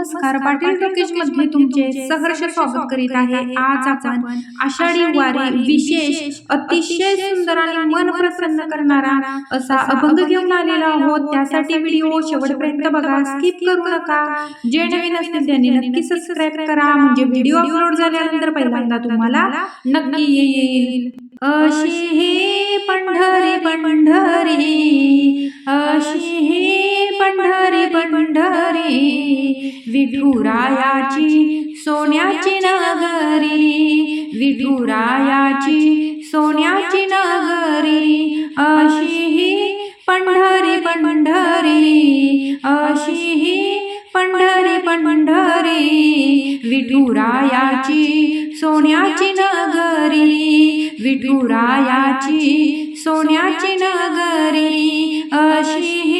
नमस्कार. पाटील टॉकीजमध्ये तुमचे सहर्ष स्वागत करीत आहे. आज आपण आषाढी वारी विशेष अतिशय सुंदर आणि मन प्रसन्न करणारा असा अभंग घेऊन आलेला आहोत. त्यासाठी व्हिडिओ शेवटपर्यंत बघा. स्किप करू नका. जे नवीन असतील त्यांनी नक्की सबस्क्राईब करा. म्हणजे व्हिडिओ अपलोड झाल्यानंतर पहिल्यांदा तुम्हाला नक्की येईल. अशी हे पंढरी पंढरी अशी हे पंढरी पंढरी. विठुरायाची सोन्याची नगरी. विठुरायाची सोन्याची नगरी. अशी ही पंढरी पंढरी. अशी ही पंढरी पंढरी. विठुरायाची सोन्याची नगरी. विठुरायाची सोन्याची नगरी. अशी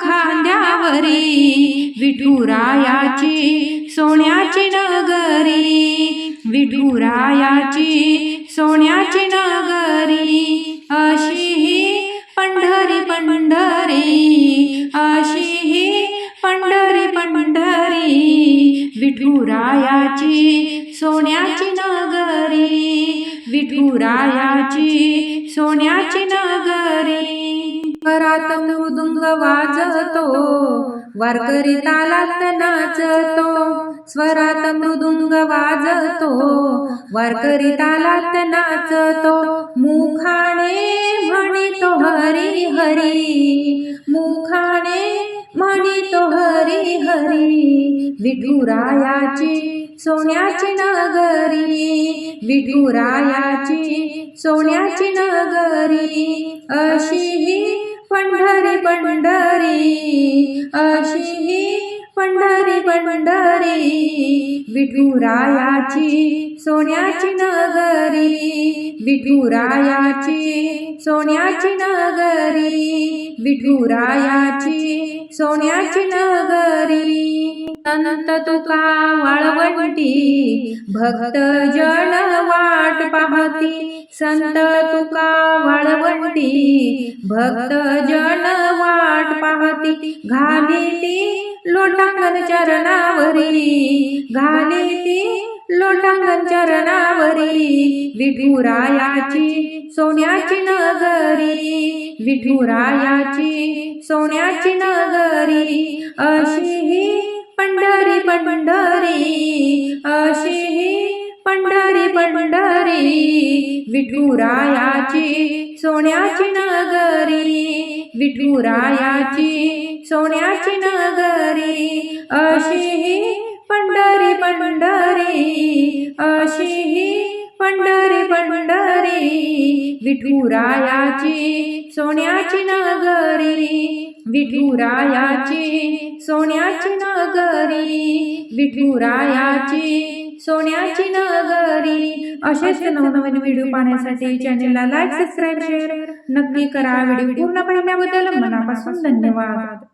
खांद्यावरी विठुरायाची सोन्याची नगरी विठुरायाची सोन्याची नगरी अशी ही पंढरी पंढरी अशी ही पंढरी पंढरी विठुरायाची सोन्याची नगरी विठुरायाची सोन्याची नगरी. परात मृदुंग वाजतो वारकरी तालात नाचतो स्वरात मृदुंग वाजतो वारकरी तालात नाचतो मुखाने म्हणितो हरी हरी मुखाने म्हणितो हरी हरी विठुरायाची सोन्याची नगरी विठुरायाची सोन्याची नगरी अशी ही पंढरी पंढरी. अशी ही पंढरी पंढरी. विठुरायाची सोन्याची नगरी. विठुरायाची सोन्याची नगरी. विठुरायाची सोन्याची नगरी. संत तुका वाळवंटी भक्त जन वाट पाहती. संत तुका वाळवंटी भक्त जन वाट पाहती. घालिती लोटांगण चरणावरी घालिती लोटांगण चरणावरी विठुरायाची सोन्याची नगरी विठुरायाची सोन्याची नगरी अशी ही पंढरी पंढरी अशी ही पंढरी पंढरी विठुरायाची सोन्याची नगरी विठुरायाची सोन्याची नगरी अशी ही पंढरी पंढरी विठुरायाची सोन्याची नगरी विठुरायाची सोन्याची नगरी विठुरायाची सोन्याची नगरी. असेच नवनवीन व्हिडिओ पाहण्यासाठी चॅनलला लाईक सबस्क्राईब शेअर नक्की करा. व्हिडिओ पूर्ण पाहिल्याबद्दल मनापासून धन्यवाद.